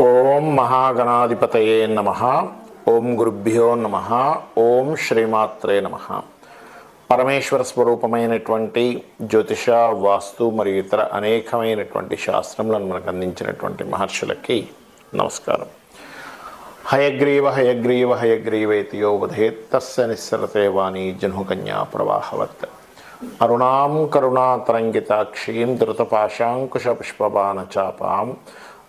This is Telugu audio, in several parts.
ఓం మహాగణాధిపతయే నమ. ఓం గురుభ్యో నమ. ఓం శ్రీమాత్రే నమ. పరమేశ్వర స్వరూపమైనటువంటి జ్యోతిష వాస్తు మరియు ఇతర అనేకమైనటువంటి శాస్త్రములను మనకు అందించినటువంటి మహర్షులకి నమస్కారం. హయగ్రీవ హయగ్రీవ హయగ్రీవేతి యో వధేత్. తస్య నిస్సరతే వాణి జనుకన్యా ప్రవాహవత్. అరుణాం కరుణాతరంగితాక్షీం ధృతపాశాంకుశ పుష్పబాణచాపాం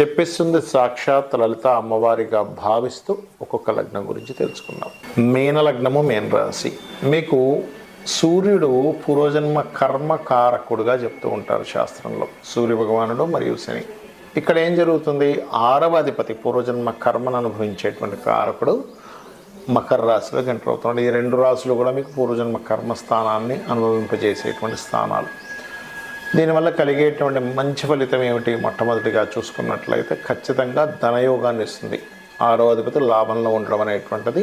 చెప్పిస్తుంది సాక్షాత్ లలిత అమ్మవారిగా భావిస్తూ ఒక్కొక్క లగ్నం గురించి తెలుసుకుందాం. మీన లగ్నము మీన రాశి. మీకు సూర్యుడు పూర్వజన్మ కర్మకారకుడుగా చెప్తూ ఉంటారు శాస్త్రంలో. సూర్య భగవానుడు మరియు శని. ఇక్కడ ఏం జరుగుతుంది? ఆరవ అధిపతి పూర్వజన్మ కర్మను అనుభవించేటువంటి కారకుడు మకర రాశిలో ఎంటర్ అవుతున్నాడు. ఈ రెండు రాశులు కూడా మీకు పూర్వజన్మ కర్మ స్థానాన్ని అనుభవింపజేసేటువంటి స్థానాలు. దీనివల్ల కలిగేటువంటి మంచి ఫలితం ఏమిటి? మొట్టమొదటిగా చూసుకున్నట్లయితే ఖచ్చితంగా ధనయోగాన్ని ఇస్తుంది. ఆరో అధిపతి లాభంలో ఉండడం అనేటువంటిది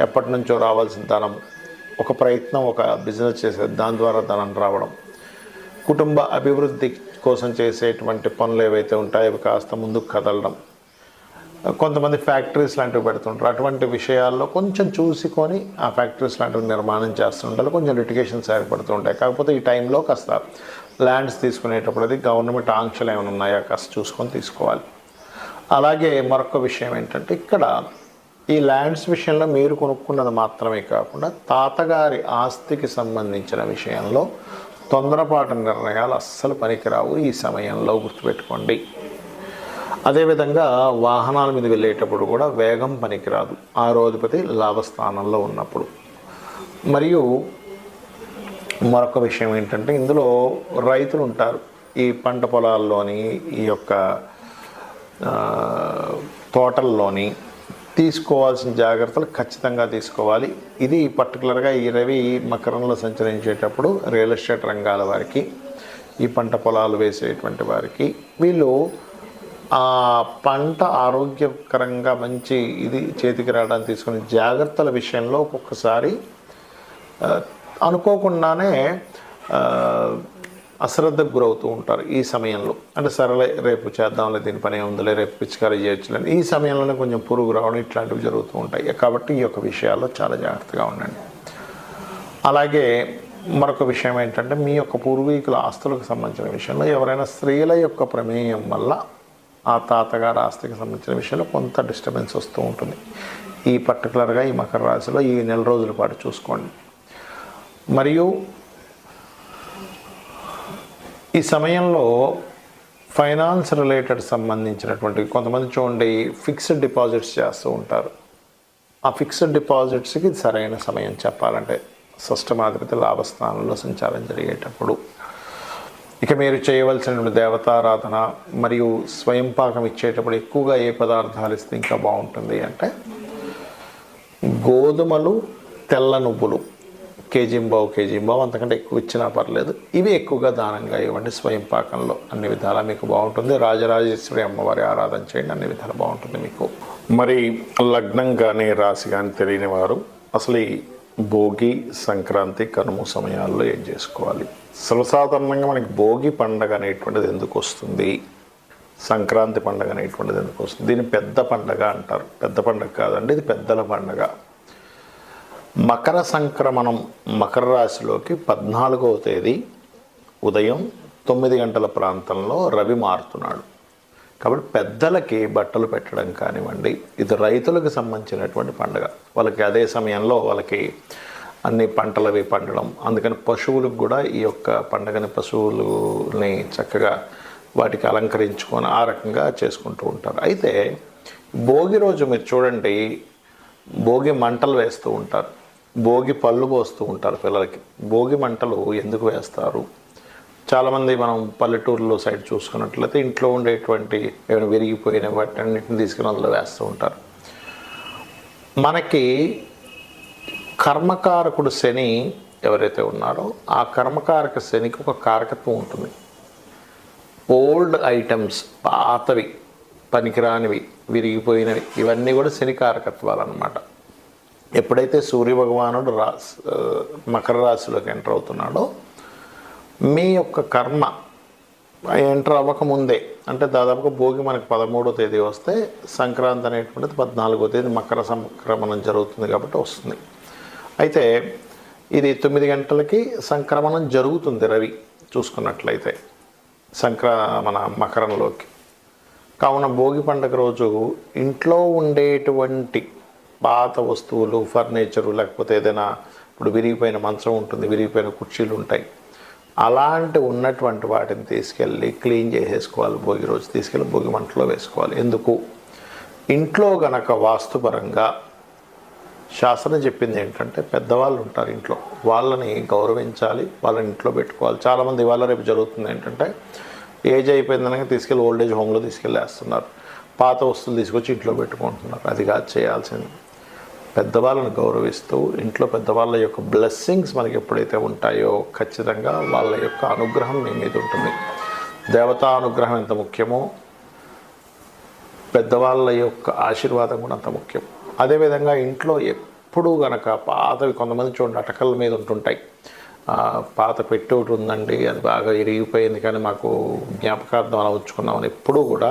ఎప్పటి నుంచో రావాల్సిన ధనం. ఒక ప్రయత్నం ఒక బిజినెస్ చేసే దాని ద్వారా ధనం రావడం. కుటుంబ అభివృద్ధి కోసం చేసేటువంటి పనులు ఏవైతే ఉంటాయో అవి కాస్త ముందుకు కదలడం. కొంతమంది ఫ్యాక్టరీస్ లాంటివి పెడుతుంటారు. అటువంటి విషయాల్లో కొంచెం చూసుకొని ఆ ఫ్యాక్టరీస్ లాంటివి నిర్మాణం చేస్తుంటారు కొంచెం లిటిగేషన్స్ ఏర్పడుతూ ఉంటాయి. కాకపోతే ఈ టైంలో కాస్త ల్యాండ్స్ తీసుకునేటప్పుడు అది గవర్నమెంట్ ఆంక్షలు ఏమైనా ఉన్నాయా? కాస్త చూసుకొని తీసుకోవాలి. అలాగే మరొక విషయం ఏంటంటే ఇక్కడ ఈ ల్యాండ్స్ విషయంలో మీరు కొనుక్కున్నది మాత్రమే కాకుండా తాతగారి ఆస్తికి సంబంధించిన విషయంలో తొందరపాటు నిర్ణయాలు అస్సలు పనికిరావు ఈ సమయంలో గుర్తుపెట్టుకోండి. అదేవిధంగా వాహనాల మీద వెళ్ళేటప్పుడు కూడా వేగం పనికిరాదు. ఆరోధిపతి లాభస్థానంలో ఉన్నప్పుడు. మరియు మరొక విషయం ఏంటంటే ఇందులో రైతులు ఉంటారు. ఈ పంట పొలాల్లోని ఈ యొక్క తోటల్లోని తీసుకోవాల్సిన జాగ్రత్తలు ఖచ్చితంగా తీసుకోవాలి. ఇది పర్టికులర్గా ఈ రవి మకరంలో సంచరించేటప్పుడు రియల్ ఎస్టేట్ రంగాల వారికి ఈ పంట పొలాలు వేసేటువంటి వారికి వీళ్ళు ఆ పంట ఆరోగ్యకరంగా మంచి ఇది చేతికి రావడానికి తీసుకునే జాగ్రత్తల విషయంలో ఒక్కొక్కసారి అనుకోకుండానే అశ్రద్ధకు గురవుతూ ఉంటారు ఈ సమయంలో. అంటే సరళే రేపు చేద్దాంలే దీని పని ఉందిలే రేపు పిచికారీ చేయొచ్చులే ఈ సమయంలోనే కొంచెం పురుగు రావడం ఇట్లాంటివి జరుగుతూ ఉంటాయి. కాబట్టి ఈ యొక్క విషయాల్లో చాలా జాగ్రత్తగా ఉండండి. అలాగే మరొక విషయం ఏంటంటే మీ యొక్క పూర్వీకుల ఆస్తులకు సంబంధించిన విషయంలో ఎవరైనా స్త్రీల యొక్క ప్రమేయం వల్ల ఆ తాతగారి ఆస్తికి సంబంధించిన విషయంలో కొంత డిస్టర్బెన్స్ వస్తూ ఉంటుంది. ఈ పర్టికులర్గా ఈ మకర రాశిలో ఈ నెల రోజుల పాటు చూసుకోండి. మరియు ఈ సమయంలో ఫైనాన్స్ రిలేటెడ్ సంబంధించినటువంటి కొంతమంది చూడండి ఫిక్స్డ్ డిపాజిట్స్ చేస్తూ ఉంటారు. ఆ ఫిక్స్డ్ డిపాజిట్స్కి సరైన సమయం చెప్పాలంటే షష్టమాధిపతి లాభస్థానంలో సంచారం జరిగేటప్పుడు. ఇక మీరు చేయవలసిన దేవతారాధన మరియు స్వయం పాకం ఇచ్చేటప్పుడు ఎక్కువగా ఏ పదార్థాలు ఇస్తే ఇంకా బాగుంటుంది అంటే గోధుమలు తెల్ల నువ్వులు. కేజీంబావు కేజీంబావు అంతకంటే ఎక్కువ ఇచ్చినా పర్లేదు. ఇవి ఎక్కువగా దానంగా ఇవ్వండి స్వయం పాకంలో. అన్ని విధాలా మీకు బాగుంటుంది. రాజరాజేశ్వరి అమ్మవారి ఆరాధన చేయండి. అన్ని విధాలు బాగుంటుంది మీకు. మరి లగ్నం కానీ రాశి కానీ తెలియని వారు అసలు ఈ భోగి సంక్రాంతి కనుమ సమయాల్లో ఏం చేసుకోవాలి? సర్వసాధారణంగా మనకి భోగి పండగ అనేటువంటిది ఎందుకు వస్తుంది? సంక్రాంతి పండగ అనేటువంటిది ఎందుకు వస్తుంది? దీన్ని పెద్ద పండగ అంటారు. పెద్ద పండగ కాదండి ఇది పెద్దల పండగ. మకర సంక్రమణం మకర రాశిలోకి పద్నాలుగవ తేదీ ఉదయం తొమ్మిది గంటల ప్రాంతంలో రవి మారుతున్నాడు. కాబట్టి పెద్దలకి బట్టలు పెట్టడం కానివ్వండి ఇది రైతులకు సంబంధించినటువంటి పండుగ. వాళ్ళకి అదే సమయంలో వాళ్ళకి అన్ని పంటలు అవి పండడం అందుకని పశువులకు కూడా ఈ యొక్క పండగని పశువులని చక్కగా వాటికి అలంకరించుకొని ఆ రకంగా చేసుకుంటూ ఉంటారు. అయితే భోగి రోజు మీరు చూడండి భోగి మంటలు వేస్తూ ఉంటారు. భోగి పళ్ళు పోస్తూ ఉంటారు పిల్లలకి. భోగి మంటలు ఎందుకు వేస్తారు? చాలామంది మనం పల్లెటూరులో సైడ్ చూసుకున్నట్లయితే ఇంట్లో ఉండేటువంటి ఏమైనా విరిగిపోయిన వాటి అన్నింటిని తీసుకుని అందులో వేస్తూ ఉంటారు. మనకి కర్మకారకుడు శని ఎవరైతే ఉన్నారో ఆ కర్మకారక శనికి ఒక కారకత్వం ఉంటుంది. ఓల్డ్ ఐటమ్స్ పాతవి పనికిరానివి విరిగిపోయినవి ఇవన్నీ కూడా శని కారకత్వాలు అనమాట ఎప్పుడైతే సూర్య భగవానుడు రా మకర రాశిలోకి ఎంటర్ అవుతున్నాడో మీ యొక్క కర్మ ఎంటర్ అవ్వకముందే అంటే దాదాపుగా భోగి మనకి పదమూడో తేదీ వస్తే సంక్రాంతి అనేటువంటిది పద్నాలుగో తేదీ మకర సంక్రమణం జరుగుతుంది కాబట్టి వస్తుంది. అయితే ఇది తొమ్మిది గంటలకి సంక్రమణం జరుగుతుంది రవి చూసుకున్నట్లయితే సంక్రమణ మకరంలోకి. కావున భోగి పండుగ రోజు ఇంట్లో ఉండేటువంటి పాత వస్తువులు ఫర్నిచరు లేకపోతే ఏదైనా ఇప్పుడు విరిగిపోయిన మంచం ఉంటుంది విరిగిపోయిన కుర్చీలు ఉంటాయి. అలాంటి ఉన్నటువంటి వాటిని తీసుకెళ్ళి క్లీన్ చేసేసుకోవాలి భోగి రోజు తీసుకెళ్ళి భోగి మంటలో వేసుకోవాలి. ఎందుకు? ఇంట్లో గనక వాస్తుపరంగా శాస్త్రం చెప్పింది ఏంటంటే పెద్దవాళ్ళు ఉంటారు ఇంట్లో. వాళ్ళని గౌరవించాలి వాళ్ళని ఇంట్లో పెట్టుకోవాలి. చాలామంది ఇవాళ రేపు జరుగుతుంది ఏంటంటే ఏజ్ అయిపోయిందనగా తీసుకెళ్ళి ఓల్డ్ ఏజ్ హోమ్లో తీసుకెళ్ళేస్తున్నారు. పాత వస్తువులు తీసుకొచ్చి ఇంట్లో పెట్టుకుంటున్నారు. అది కాదు చేయాల్సింది. పెద్దవాళ్ళని గౌరవిస్తూ ఇంట్లో పెద్దవాళ్ళ యొక్క బ్లెస్సింగ్స్ మనకి ఎప్పుడైతే ఉంటాయో ఖచ్చితంగా వాళ్ళ యొక్క అనుగ్రహం మీ మీద ఉంటుంది. దేవతా అనుగ్రహం ఎంత ముఖ్యమో పెద్దవాళ్ళ యొక్క ఆశీర్వాదం కూడా అంత ముఖ్యం. అదేవిధంగా ఇంట్లో ఎప్పుడూ గనక పాతవి కొంతమంది చూడండి అటకల మీద ఉంటుంటాయి. పాత పెట్టి ఒకటి ఉందండి అది బాగా ఇరిగిపోయింది కానీ మాకు జ్ఞాపకార్థం అలా ఉంచుకున్నామని ఎప్పుడూ కూడా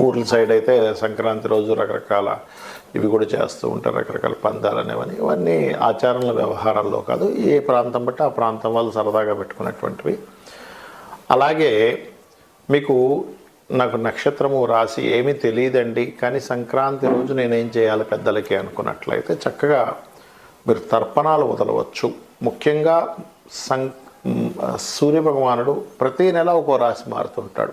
ఊర్ల సైడ్ అయితే సంక్రాంతి రోజు రకరకాల ఇవి కూడా చేస్తూ ఉంటారు రకరకాల పందాలు అనేవని ఇవన్నీ ఆచారాల వ్యవహారాల్లో కాదు ఏ ప్రాంతం బట్టి ఆ ప్రాంతం వాళ్ళు సరదాగా పెట్టుకున్నటువంటివి. అలాగే మీకు నాకు నక్షత్రము రాసి ఏమీ తెలియదండి కానీ సంక్రాంతి రోజు నేనేం చేయాలి పెద్దలకి అనుకున్నట్లయితే చక్కగా మీరు తర్పణాలు వదలవచ్చు. ముఖ్యంగా సం సూర్యభగవానుడు ప్రతి నెల ఒక్కో రాశి మారుతుంటాడు